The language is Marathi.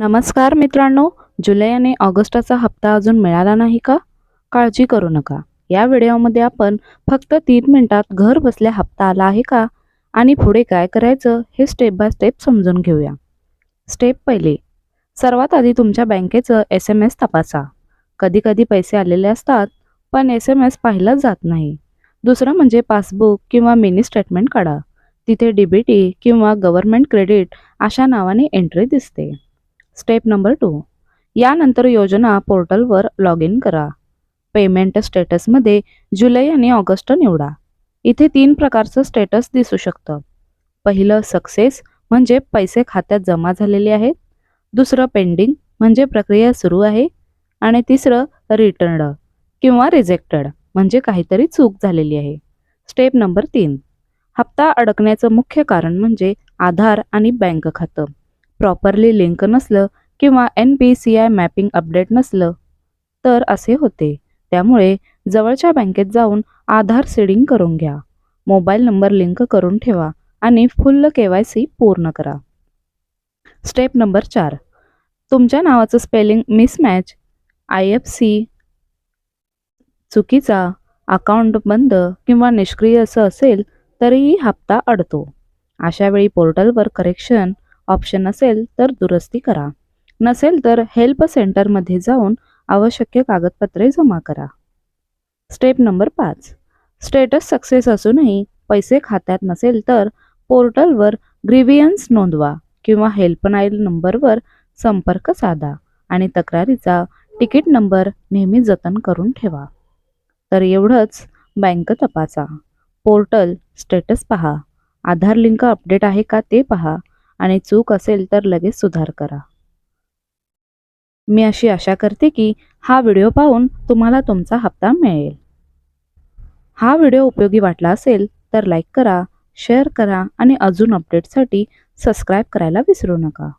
नमस्कार मित्रांनो जुलै आणि ऑगस्टाचा हप्ता अजून मिळाला नाही का? काळजी करू नका. या व्हिडिओमध्ये आपण फक्त तीन मिनिटात घर बसल्या हप्ता आला आहे का? आणि पुढे काय करायचं हे स्टेप बाय स्टेप समजून घेऊया. स्टेप पहिली. सर्वात आधी तुमच्या बँकेचं एस एम एस तपासा. कधीकधी पैसे आलेले असतात पण एस एम एस पाहिलाच जात नाही. दुसरं म्हणजे पासबुक किंवा मिनी स्टेटमेंट काढा. तिथे डी बी टी किंवा गव्हर्नमेंट क्रेडिट अशा नावाने एंट्री दिसते. Step number two. यानंतर योजना पोर्टलवर लॉग इन करा. पेमेंट स्टेटसमध्ये जुलै आणि ऑगस्ट निवडा. इथे तीन प्रकारचं स्टेटस दिसू शकतं. पहिलं सक्सेस म्हणजे पैसे खात्यात जमा झालेले आहेत. दुसरं पेंडिंग म्हणजे प्रक्रिया सुरू आहे. आणि तिसरं रिटर्न किंवा रिजेक्टेड म्हणजे काहीतरी चूक झालेली आहे. स्टेप नंबर तीन. हप्ता अडकण्याचं मुख्य कारण म्हणजे आधार आणि बँक खातं. प्रॉपरली लिंक नसलं किंवा N P C I mapping update नसलं तर असे होते. त्यामुळे जवळच्या बँकेत जाऊन आधार सीडिंग करून घ्या. मोबाईल नंबर लिंक करून ठेवा आणि फुल्ल के वाय सी पूर्ण करा. स्टेप नंबर चार. तुमच्या नावाचं spelling mismatch I F C चुकीचा अकाउंट बंद किंवा निष्क्रिय असं असेल तरीही हप्ता अडतो. अशावेळी पोर्टलवर करेक्शन ऑप्शन असेल तर दुरुस्ती करा. नसेल तर हेल्प सेंटरमध्ये जाऊन आवश्यक कागदपत्रे जमा करा. स्टेप नंबर पाच. स्टेटस सक्सेस असूनही पैसे खात्यात नसेल तर पोर्टलवर ग्रिव्हियन्स नोंदवा किंवा हेल्पलाईन नंबरवर संपर्क साधा आणि तक्रारीचा तिकीट नंबर नेहमी जतन करून ठेवा. तर एवढंच बँक तपासा. पोर्टल स्टेटस पहा. आधार लिंक अपडेट आहे का ते पहा. आणि चूक असेल तर लगेच सुधार करा. मी अशी आशा करते की हा व्हिडिओ पाहून तुम्हाला तुमचा हप्ता मिळेल. हा व्हिडिओ उपयोगी वाटला असेल तर लाईक करा शेअर करा आणि अजून अपडेटसाठी सबस्क्राईब करायला विसरू नका.